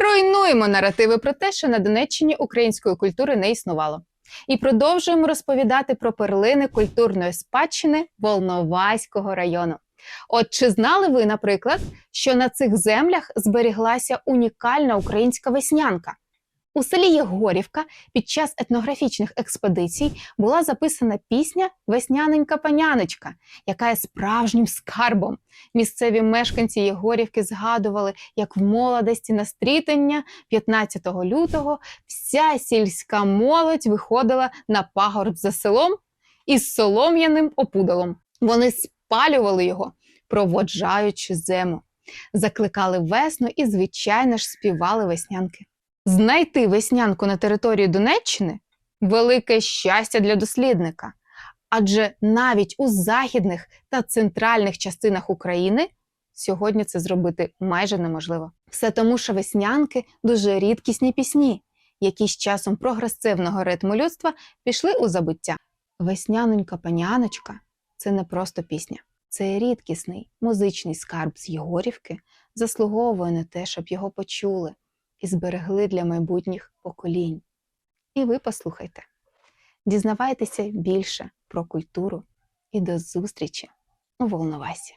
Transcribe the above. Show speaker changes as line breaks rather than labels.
Руйнуємо наративи про те, що на Донеччині української культури не існувало. І продовжуємо розповідати про перлини культурної спадщини Волноваського району. От чи знали ви, наприклад, що на цих землях зберіглася унікальна українська веснянка? У селі Єгорівка під час етнографічних експедицій була записана пісня Весняненька паняночка, яка є справжнім скарбом. Місцеві мешканці Єгорівки згадували, як в молодості на стрітання 15 лютого вся сільська молодь виходила на пагорб за селом із солом'яним опудалом. Вони спалювали його, проводжаючи зиму, закликали весну і, звичайно ж, співали веснянки. Знайти веснянку на території Донеччини велике щастя для дослідника. Адже навіть у західних та центральних частинах України сьогодні це зробити майже неможливо. Все тому, що веснянки дуже рідкісні пісні, які з часом прогресивного ритму людства пішли у забуття. Веснянонька паняночка це не просто пісня, це рідкісний музичний скарб з Єгорівки, заслуговує на те, щоб його почули і зберегли для майбутніх поколінь. І ви послухайте. Дізнавайтеся більше про культуру і до зустрічі у Волновасі.